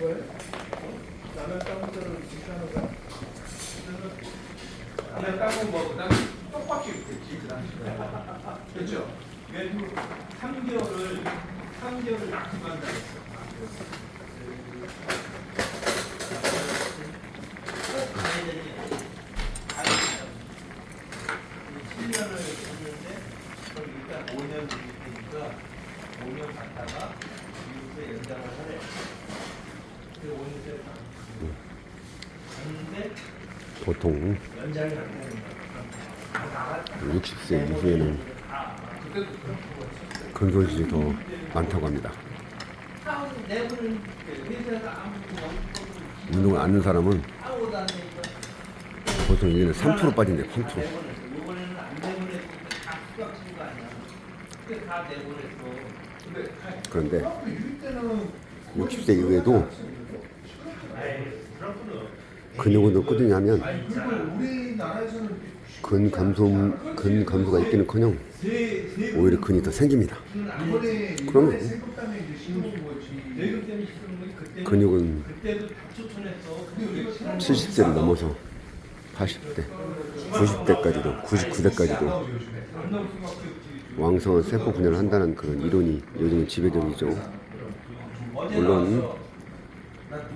왜? 라면 따는 데는 괜찮은 거야? 라면 따고 뭐 그다음 떡밥집 있겠지. 그렇죠. 그래도 3개월을 3개월을 낙지만 다녔어. 꼭 가야 되는 게 가야 된다고. 10년을 했는데 그럼 일단 5년 드릴 테니까 5년 갔다가 이후에 연장을 하래. 그 5년 때 갔는데 보통 연장이 안 되는 거야. 60세 이후에는 근손실이 더 많다고 합니다. 운동을 안 하는 사람은 보통 여기는 3% 빠진대, 3%. 내보냈어. 이번에는 안 내보내고 다 수락 치는 거 아니야. 그게 다 내보냈어. 그런데 그 유입 때는 60세 이후에도 그렇구나. 근육 운동 꾸준히 하면 그리고 우리나라에서는 근감소, 근 감소가 있기는커녕 오히려 근이 더 생깁니다. 그때는 근육은 그때도 다 추천했어. 근데 70세를 넘어서 80대, 90대까지도, 99세까지도 안 나올 수밖에 없지. 왕성한 세포 분열을 한다는 그런 이론이 요즘은 지배적이죠. 물론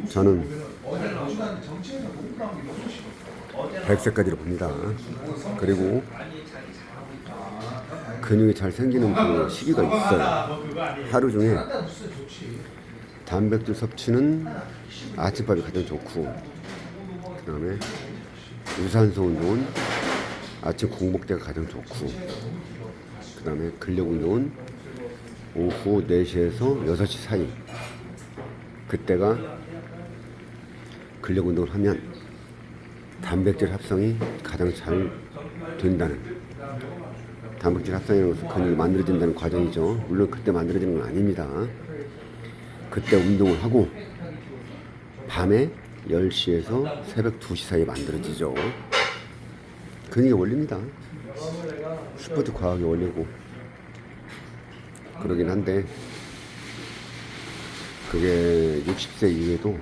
저는 어제 나오시는 정치에서 못 나온 게 너무 싫어. 100세까지로 봅니다. 그리고. 근육이 잘 생기는 그 시기가 있어요. 하루 중에. 단백질 섭취는 아침밥이 가장 좋고 그 다음에 유산소 운동은 아침 공복 때가 가장 좋고 그 다음에 근력 운동은 오후 4시에서 6시 사이 그때가 근력 운동을 하면 단백질 합성이 가장 잘 된다는 단백질 합성이라는 것은 근육이 만들어진다는 과정이죠 물론 그때 만들어지는 건 아닙니다 그때 운동을 하고 밤에 10시에서 새벽 2시 사이에 만들어지죠. 근육의 원리입니다. 스포츠 과학의 원리고 그러긴 한데 그게 60세 이후에도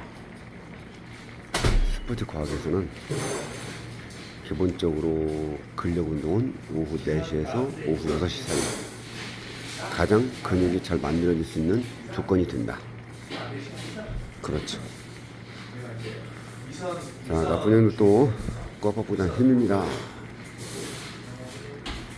스포츠 과학에서는 기본적으로 근력 운동은 오후 4시에서 오후 6시 사이 가장 근육이 잘 만들어질 수 있는 조건이 된다. 그렇죠. 자, 나쁜 형도 또 꺾어보자 힘입니다.